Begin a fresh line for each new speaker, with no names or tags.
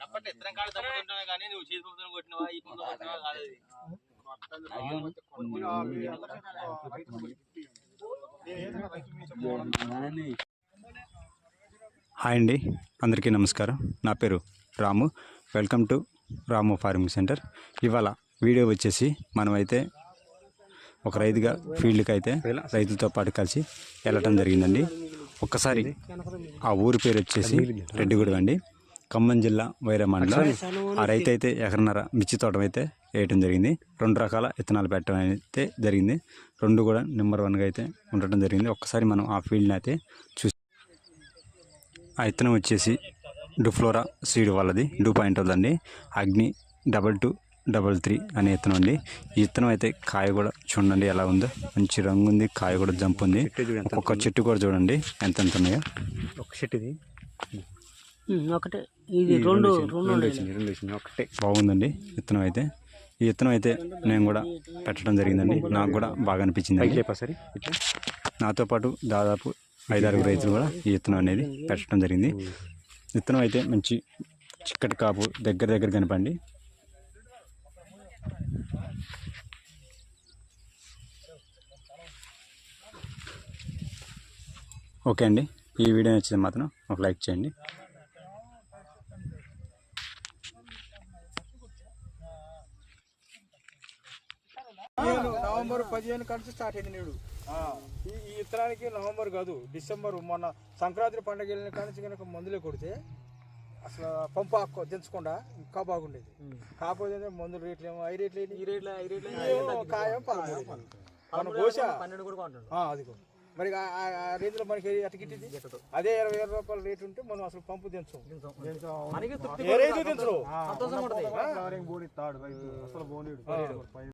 తప్పట్టు కాడ కానీ నువ్వు చేతి కొట్టినవా ఈ కొట్టినవా కాదు
హాయ్ అండి అందరికీ నమస్కారం. నా పేరు Ramu. Welcome to Ramu farming centre ఇవాళ వీడియో వచ్చేసి మనమైతే ఒక రైతుగా ఫీల్డ్కి అయితే రైతులతో పాటు కలిసి వెళ్ళటం జరిగిందండి. ఒక్కసారి ఆ ఊరి పేరు వచ్చేసి రెడ్డిగూడెం అండి. ఖమ్మం జిల్లా వైరా మండలం ఆ రైతు అయితే ఎకరన్నర మిర్చి తోటం అయితే వేయటం జరిగింది. రెండు రకాల విత్తనాలు పెట్టడం అయితే జరిగింది. రెండు కూడా నెంబర్ వన్గా అయితే ఉండటం జరిగింది. ఒక్కసారి మనం ఆ ఫీల్డ్ని అయితే చూసి ఆ విత్తనం వచ్చేసి డుఫ్లోరా సీడ్ వాళ్ళది. డూ పాయింట్ వాళ్ళదండి అగ్ని డబల్ టూ డబల్ త్రీ అనే విత్తనం అండి. ఈ విత్తనం అయితే కాయ కూడా చూడండి ఎలా ఉందో. మంచి రంగు ఉంది కాయ కూడా జంప్ ఉంది. ఒక్కొక్క చెట్టు కూడా చూడండి ఎంత ఎంత ఉన్నాయో.
ఒక చెట్టు ఇది.
ఒకటే. ఇది రెండు రెండు
రెండు వచ్చింది రెండు వచ్చింది ఒకటే.
బాగుందండి విత్తనం అయితే. ఈ విత్తనం అయితే నేను కూడా పెట్టడం జరిగిందండి. నాకు కూడా బాగా అనిపించింది నాతో పాటు దాదాపు ఐదారు రైతులు కూడా ఈ విత్తనం అనేది పెట్టడం జరిగింది. విత్తనం అయితే మంచి చిక్కటి కాపు దగ్గర దగ్గర కనపండి. ఓకే అండి. ఈ వీడియో నచ్చితే మాత్రం ఒక లైక్ చేయండి.
నవంబర్ పదిహేను కలిసి స్టార్ట్ అయింది నేడు. ఈ ఈ ఇత్తనానికి నవంబర్ కాదు డిసెంబర్ మొన్న సంక్రాంతి పండుగ వెళ్ళిన కానీ కనుక మందులే కొడితే అసలు పంపు దించకుండా ఇంకా బాగుండేది. కాకపోతే మందుల రేట్లు ఏమో ఐ రేట్లు?
ఈ రేట్ల ఈ రేట్ల.
కాయం పదమూడు. మనం కోసా?
పన్నెండు కూడా
అదిగో. మరి ఆ- రేంజ్లో మనకి అటకిట్టింది అదే ఇరవై వేల రూపాయల రేట్ ఉంటే మనం అసలు పంపు దించం.
తృప్తి